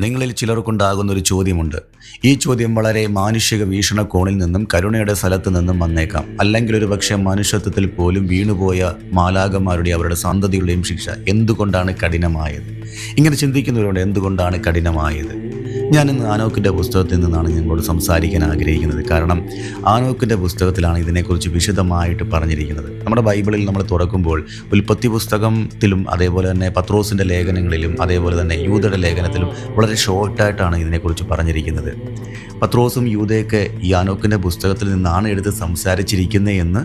നിങ്ങളിൽ ചിലർക്കുണ്ടാകുന്ന ഒരു ചോദ്യമുണ്ട്. ഈ ചോദ്യം വളരെ മാനുഷിക വീക്ഷണകോണിൽ നിന്നും കരുണയുടെ സ്ഥലത്ത് നിന്നും വന്നേക്കാം. അല്ലെങ്കിൽ ഒരു പക്ഷേ മനുഷ്യത്വത്തിൽ പോലും വീണുപോയ മാലാകന്മാരുടെ അവരുടെ സന്തതികളുടെയും ശിക്ഷ എന്തുകൊണ്ടാണ് കഠിനമായത്? ഇങ്ങനെ ചിന്തിക്കുന്നവരോട് എന്തുകൊണ്ടാണ് കഠിനമായത്? ഞാനിന്ന് ആനോക്കിന്റെ പുസ്തകത്തിൽ നിന്നാണ് ഞങ്ങളോട് സംസാരിക്കാൻ ആഗ്രഹിക്കുന്നത്. കാരണം ആനോക്കിന്റെ പുസ്തകത്തിലാണ് ഇതിനെക്കുറിച്ച് വിശദമായിട്ട് പറഞ്ഞിരിക്കുന്നത്. നമ്മുടെ ബൈബിളിൽ നമ്മൾ തുറക്കുമ്പോൾ ഉൽപ്പത്തി പുസ്തകത്തിലും അതേപോലെ തന്നെ പത്രോസിന്റെ ലേഖനങ്ങളിലും അതേപോലെ തന്നെ യൂതയുടെ ലേഖനത്തിലും വളരെ ഷോർട്ടായിട്ടാണ് ഇതിനെക്കുറിച്ച് പറഞ്ഞിരിക്കുന്നത്. പത്രോസും യൂതയൊക്കെ ഈ ആനോക്കിന്റെ പുസ്തകത്തിൽ നിന്നാണ് എടുത്ത് സംസാരിച്ചിരിക്കുന്നത് എന്ന്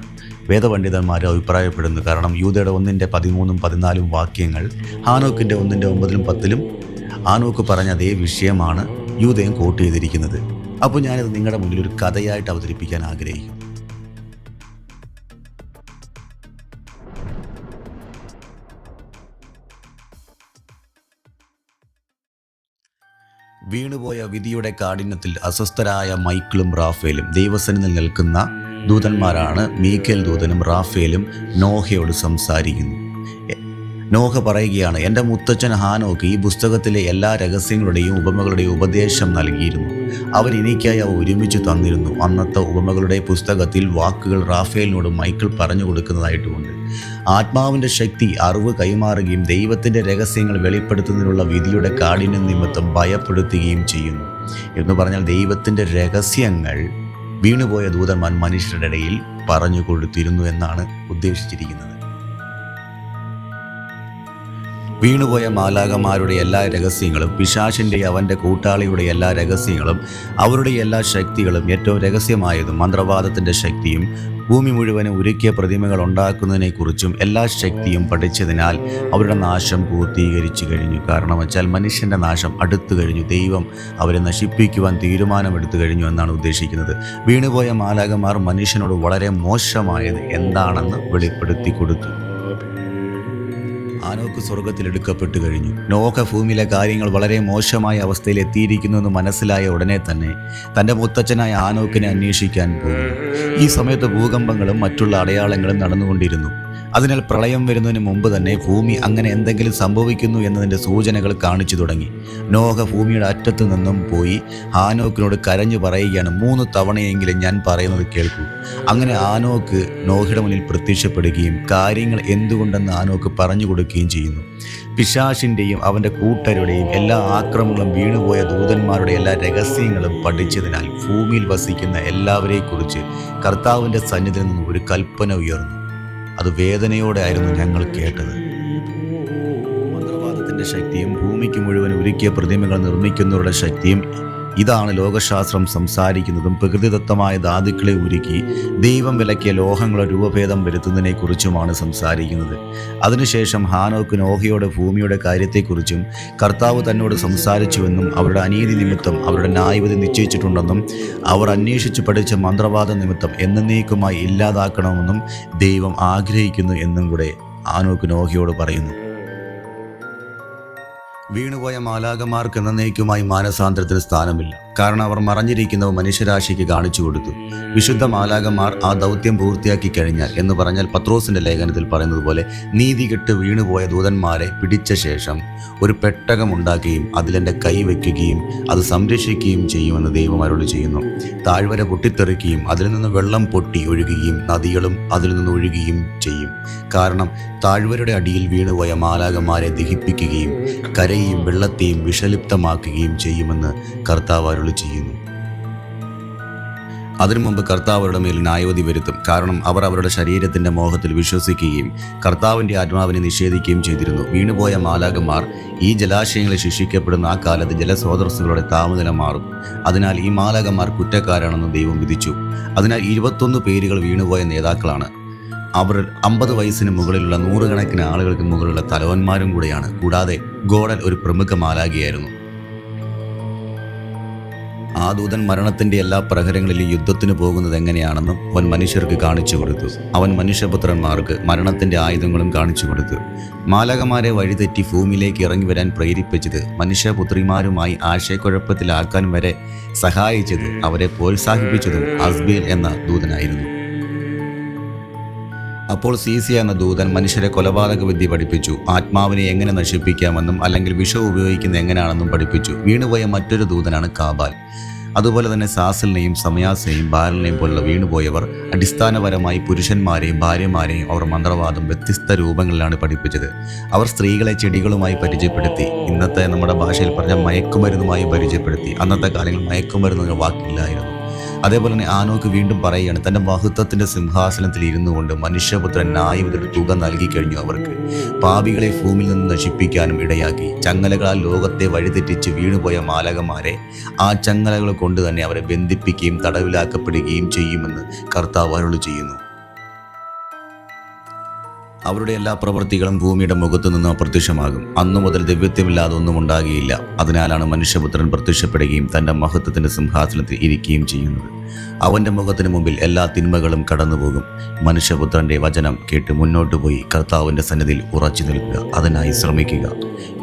വേദപണ്ഡിതന്മാർ അഭിപ്രായപ്പെടുന്നു. കാരണം യൂതയുടെ ഒന്നിന്റെ പതിമൂന്നും പതിനാലും വാക്യങ്ങൾ ഹാനോക്കിന്റെ ഒന്നിന്റെ ഒമ്പതിലും പത്തിലും ആനോക്ക് പറഞ്ഞ അതേ വിഷയമാണ് യൂതയും കോട്ട് ചെയ്തിരിക്കുന്നത്. അപ്പോൾ ഞാനിത് നിങ്ങളുടെ മുന്നിൽ ഒരു കഥയായിട്ട് അവതരിപ്പിക്കാൻ ആഗ്രഹിക്കുന്നു. വീണുപോയ വിധിയുടെ കാഠിന്യത്തിൽ അസ്വസ്ഥരായ മൈക്കിളും റാഫേലും ദൈവസനിൽ നിൽക്കുന്ന ദൂതന്മാരാണ് മീക്കേൽ ദൂതനും റാഫേലും നോഹയോട് സംസാരിക്കുന്നു. നോഹ പറയുകയാണ് എന്റെ മുത്തച്ഛൻ ഹാനോക്ക് ഈ പുസ്തകത്തിലെ എല്ലാ രഹസ്യങ്ങളുടെയും ഉപമകളുടെയും ഉപദേശം നൽകിയിരുന്നു. അവർ എനിക്കായി അവ ഒരുമിച്ച് തന്നിരുന്നു. അന്നത്തെ ഉപമകളുടെ പുസ്തകത്തിൽ വാക്കുകൾ റാഫേലിനോട് മൈക്കിൾ പറഞ്ഞു കൊടുക്കുന്നതായിട്ടുമുണ്ട്. ആത്മാവിന്റെ ശക്തി അറിവ് കൈമാറുകയും ദൈവത്തിന്റെ രഹസ്യങ്ങൾ വെളിപ്പെടുത്തുന്നതിനുള്ള വിധിയുടെ കാഠിന്യം നിമിത്തം ഭയപ്പെടുത്തുകയും ചെയ്യുന്നു. എന്ന് പറഞ്ഞാൽ ദൈവത്തിന്റെ രഹസ്യങ്ങൾ വീണുപോയ ദൂതന്മാൻ മനുഷ്യരുടെ ഇടയിൽ പറഞ്ഞു കൊടുത്തിരുന്നു എന്നാണ് ഉദ്ദേശിച്ചിരിക്കുന്നത്. വീണുപോയ മാലാകന്മാരുടെ എല്ലാ രഹസ്യങ്ങളും പിശാശിന്റെ അവന്റെ കൂട്ടാളിയുടെ എല്ലാ രഹസ്യങ്ങളും അവരുടെ എല്ലാ ശക്തികളും ഏറ്റവും രഹസ്യമായതും മന്ത്രവാദത്തിന്റെ ശക്തിയും ഭൂമി മുഴുവനും ഉരുക്കിയ പ്രതിമകൾ ഉണ്ടാക്കുന്നതിനെക്കുറിച്ചും എല്ലാ ശക്തിയും പഠിച്ചതിനാൽ അവരുടെ നാശം പൂർത്തീകരിച്ചു കഴിഞ്ഞു. കാരണം വെച്ചാൽ മനുഷ്യന്റെ നാശം അടുത്തു കഴിഞ്ഞു. ദൈവം അവരെ നശിപ്പിക്കുവാൻ തീരുമാനമെടുത്തു കഴിഞ്ഞു എന്നാണ് ഉദ്ദേശിക്കുന്നത്. വീണുപോയ മാലാകന്മാർ മനുഷ്യനോട് വളരെ മോശമായത് എന്താണെന്ന് വെളിപ്പെടുത്തി കൊടുത്തു. ആനോക്ക് സ്വർഗത്തിൽ എടുക്കപ്പെട്ടു കഴിഞ്ഞു. നോഹ ഭൂമിയിലെ കാര്യങ്ങൾ വളരെ മോശമായ അവസ്ഥയിൽ എത്തിയിരിക്കുന്നു എന്ന് മനസ്സിലായ ഉടനെ തന്നെ തന്റെ മുത്തച്ഛനായ ആനോക്കിനെ അന്വേഷിക്കാൻ പോകുന്നു ഈ സമയത്ത് ഭൂകമ്പങ്ങളും മറ്റുള്ള അടയാളങ്ങളും നടന്നുകൊണ്ടിരുന്നു. അതിനാൽ പ്രളയം വരുന്നതിന് മുമ്പ് തന്നെ ഭൂമി അങ്ങനെ എന്തെങ്കിലും സംഭവിക്കുന്നു എന്നതിന്റെ സൂചനകൾ കാണിച്ചു തുടങ്ങി. നോഹ ഭൂമിയുടെ അറ്റത്തു നിന്നും പോയി ആനോക്കിനോട് കരഞ്ഞു പറയുകയാണ് മൂന്ന് തവണയെങ്കിലും ഞാൻ പറയുന്നത് കേൾക്കൂ. അങ്ങനെ ആനോക്ക് നോഹയുടെ മുന്നിൽ പ്രത്യക്ഷപ്പെടുകയും കാര്യങ്ങൾ എന്തുകൊണ്ടെന്ന് ആനോക്ക് പറഞ്ഞു കൊടുക്കുകയും ചെയ്യുന്നു. പിശാഷിന്റെയും അവന്റെ കൂട്ടരുടെയും എല്ലാ ആക്രമണങ്ങളും വീണുപോയ ദൂതന്മാരുടെ എല്ലാ രഹസ്യങ്ങളും പഠിച്ചതിനാൽ ഭൂമിയിൽ വസിക്കുന്ന എല്ലാവരെയും കുറിച്ച് കർത്താവിന്റെ സന്നിധിയിൽ നിന്നും ഒരു കൽപ്പന ഉയർന്നു. അത് വേദനയോടെ ആയിരുന്നു ഞങ്ങൾ കേട്ടത്. മന്ത്രവാദത്തിന്റെ ശക്തിയും ഭൂമിക്ക് മുഴുവൻ ഒരുക്കിയ പ്രതിമകൾ നിർമ്മിക്കുന്നവരുടെ ശക്തിയും ഇതാണ് ലോകശാസ്ത്രം സംസാരിക്കുന്നതും പ്രകൃതിദത്തമായ ധാതുക്കളെ ഉരുക്കി ദൈവം വിലക്കിയ ലോഹങ്ങളെ രൂപഭേദം വരുത്തുന്നതിനെക്കുറിച്ചുമാണ് സംസാരിക്കുന്നത്. അതിനുശേഷം ഹാനോക്ക് നോഹയുടെ ഭൂമിയുടെ കാര്യത്തെക്കുറിച്ചും കർത്താവ് തന്നോട് സംസാരിച്ചുവെന്നും അവരുടെ അനീതി നിമിത്തം അവരുടെ ന്യായവിധി നിശ്ചയിച്ചിട്ടുണ്ടെന്നും അവർ അന്വേഷിച്ച് പഠിച്ച മന്ത്രവാദ നിമിത്തം എന്നേക്കുമായി ഇല്ലാതാക്കണമെന്നും ദൈവം ആഗ്രഹിക്കുന്നു എന്നും കൂടെ ആനോക്ക് നോഹയോട് പറയുന്നു. വീണുപോയ മാലാകമാർക്ക് എന്നേക്കുമായി മാനസാന്തരത്തിന് സ്ഥാനമില്ല. കാരണം അവർ മറഞ്ഞിരിക്കുന്നവ മനുഷ്യരാശിക്ക് കാണിച്ചു കൊടുത്തു. വിശുദ്ധ മാലാകന്മാർ ആ ദൗത്യം പൂർത്തിയാക്കി കഴിഞ്ഞാൽ എന്ന് പറഞ്ഞാൽ പത്രോസിന്റെ ലേഖനത്തിൽ പറയുന്നത് പോലെ നീതി കെട്ട് വീണുപോയ ദൂതന്മാരെ പിടിച്ച ശേഷം ഒരു പെട്ടകമുണ്ടാക്കുകയും അതിലെന്റെ കൈ വയ്ക്കുകയും അത് സംരക്ഷിക്കുകയും ചെയ്യുമെന്ന് ദൈവമാരോട് ചെയ്യുന്നു. താഴ്വര പൊട്ടിത്തെറിക്കുകയും അതിൽ നിന്ന് വെള്ളം പൊട്ടി ഒഴുകുകയും നദികളും അതിൽ നിന്ന് ഒഴുകുകയും ചെയ്യും. കാരണം താഴ്വരയുടെ അടിയിൽ വീണുപോയ മാലാകന്മാരെ ദഹിപ്പിക്കുകയും കരയും വെള്ളത്തെയും വിഷലിപ്തമാക്കുകയും ചെയ്യുമെന്ന് കർത്താവ് അരുളി ചെയ്യുന്നു. അതിനു മുമ്പ് കർത്താവ് അവരുടെ മേൽ ന്യായവധി വരുത്തും. കാരണം അവർ അവരുടെ ശരീരത്തിന്റെ മോഹത്തിൽ വിശ്വസിക്കുകയും കർത്താവിന്റെ ആത്മാവിനെ നിഷേധിക്കുകയും ചെയ്തിരുന്നു. വീണുപോയ മാലാകന്മാർ ഈ ജലാശയങ്ങളെ ശിക്ഷിക്കപ്പെടുന്ന ആ കാലത്ത് ജലസ്രോതസ്സുകളുടെ താപനില മാറും. അതിനാൽ ഈ മാലാകന്മാർ കുറ്റക്കാരാണെന്ന് ദൈവം വിധിച്ചു. അതിനാൽ ഇരുപത്തൊന്ന് പേരുകൾ വീണുപോയ നേതാക്കളാണ്. അവർ അമ്പത് വയസ്സിന് മുകളിലുള്ള നൂറുകണക്കിന് ആളുകൾക്ക് മുകളിലുള്ള തലവന്മാരും കൂടെയാണ്. കൂടാതെ ഗോഡൽ ഒരു പ്രമുഖ മാലാകിയായിരുന്നു ആ ദൂതൻ മരണത്തിന്റെ എല്ലാ പ്രഹരങ്ങളിലും യുദ്ധത്തിന് പോകുന്നത് എങ്ങനെയാണെന്നും അവൻ മനുഷ്യർക്ക് കാണിച്ചു കൊടുത്തു. അവൻ മനുഷ്യപുത്രന്മാർക്ക് മരണത്തിന്റെ ആയുധങ്ങളും കാണിച്ചു കൊടുത്തു. മാലകമാരെ വഴിതെറ്റി ഭൂമിയിലേക്ക് ഇറങ്ങി വരാൻ പ്രേരിപ്പിച്ചത് മനുഷ്യപുത്രിമാരുമായി ആശയക്കുഴപ്പത്തിലാക്കാൻ വരെ സഹായിച്ചത് അവരെ പ്രോത്സാഹിപ്പിച്ചതും അസ്ബീൽ എന്ന ദൂതനായിരുന്നു. അപ്പോൾ സീസിയ എന്ന ദൂതൻ മനുഷ്യരെ കൊലപാതക വിദ്യ പഠിപ്പിച്ചു. ആത്മാവിനെ എങ്ങനെ നശിപ്പിക്കാമെന്നും അല്ലെങ്കിൽ വിഷം ഉപയോഗിക്കുന്നത് എങ്ങനെയാണെന്നും പഠിപ്പിച്ചു. വീണുപോയ മറ്റൊരു ദൂതനാണ് കാബാൽ. അതുപോലെ തന്നെ സാസലിനെയും സമയാസിനെയും ബാരലിനെയും പോലുള്ള വീണുപോയവർ അടിസ്ഥാനപരമായി പുരുഷന്മാരെയും ഭാര്യമാരെയും അവർ മന്ത്രവാദം വ്യത്യസ്ത രൂപങ്ങളിലാണ് പഠിപ്പിച്ചത്. അവർ സ്ത്രീകളെ ചെടികളുമായി പരിചയപ്പെടുത്തി ഇന്നത്തെ നമ്മുടെ ഭാഷയിൽ പറഞ്ഞ മയക്കുമരുന്നുമായി പരിചയപ്പെടുത്തി. അന്നത്തെ കാലങ്ങളിൽ മയക്കുമരുന്ന് എന്ന വാക്കില്ലായിരുന്നു. അതേപോലെ തന്നെ ആനോക്ക് വീണ്ടും പറയുകയാണ് തന്റെ മഹത്വത്തിന്റെ സിംഹാസനത്തിൽ ഇരുന്നു കൊണ്ട് മനുഷ്യപുത്രൻ ന്യായവിധയുടെ തുക നൽകി കഴിഞ്ഞു അവർക്ക്. പാപികളെ ഭൂമിയിൽ നിന്ന് നശിപ്പിക്കാനും ഇടയാക്കി. ചങ്ങലകളാൽ ലോകത്തെ വഴിതെറ്റിച്ച് വീണുപോയ മാലകന്മാരെ ആ ചങ്ങലകൾ കൊണ്ട് തന്നെ അവരെ ബന്ധിപ്പിക്കുകയും തടവിലാക്കപ്പെടുകയും ചെയ്യുമെന്ന് കർത്താവ് അരുളി ചെയ്യുന്നു. അവരുടെ എല്ലാ പ്രവൃത്തികളും ഭൂമിയുടെ മുഖത്തു നിന്ന് അപ്രത്യക്ഷമാകും. അന്നു മുതൽ ദിവ്യത്വമില്ലാതെ ഒന്നും ഉണ്ടാകുകയില്ല അതിനാലാണ് മനുഷ്യപുത്രൻ പ്രത്യക്ഷപ്പെടുകയും തന്റെ മഹത്വത്തിന്റെ സിംഹാസനത്തിൽ ഇരിക്കുകയും ചെയ്യുന്നത്. അവന്റെ മുഖത്തിന് മുമ്പിൽ എല്ലാ തിന്മകളും കടന്നുപോകും. മനുഷ്യപുത്രന്റെ വചനം കേട്ട് മുന്നോട്ട് പോയി കർത്താവിന്റെ സന്നിധിയിൽ ഉറച്ചു നിൽക്കുക. അതിനായി ശ്രമിക്കുക.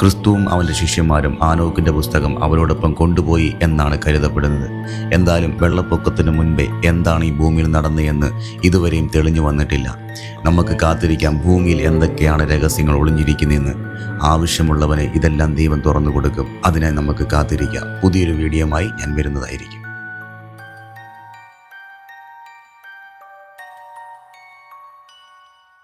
ക്രിസ്തുവും അവന്റെ ശിഷ്യന്മാരും ആനോക്കിന്റെ പുസ്തകം അവരോടൊപ്പം കൊണ്ടുപോയി എന്നാണ് കരുതപ്പെടുന്നത്. എന്തായാലും വെള്ളപ്പൊക്കത്തിന് മുൻപേ എന്താണ് ഈ ഭൂമിയിൽ നടന്നതെന്ന് ഇതുവരെയും തെളിഞ്ഞു വന്നിട്ടില്ല. നമുക്ക് കാത്തിരിക്കാം ഭൂമിയിൽ എന്തൊക്കെയാണ് രഹസ്യങ്ങൾ ഒളിഞ്ഞിരിക്കുന്നതെന്ന്. ആവശ്യമുള്ളവനെ ഇതെല്ലാം ദൈവം തുറന്നു കൊടുക്കും. അതിനായി നമുക്ക് കാത്തിരിക്കാം. പുതിയൊരു വീഡിയോയുമായി ഞാൻ വരുന്നതായിരിക്കും.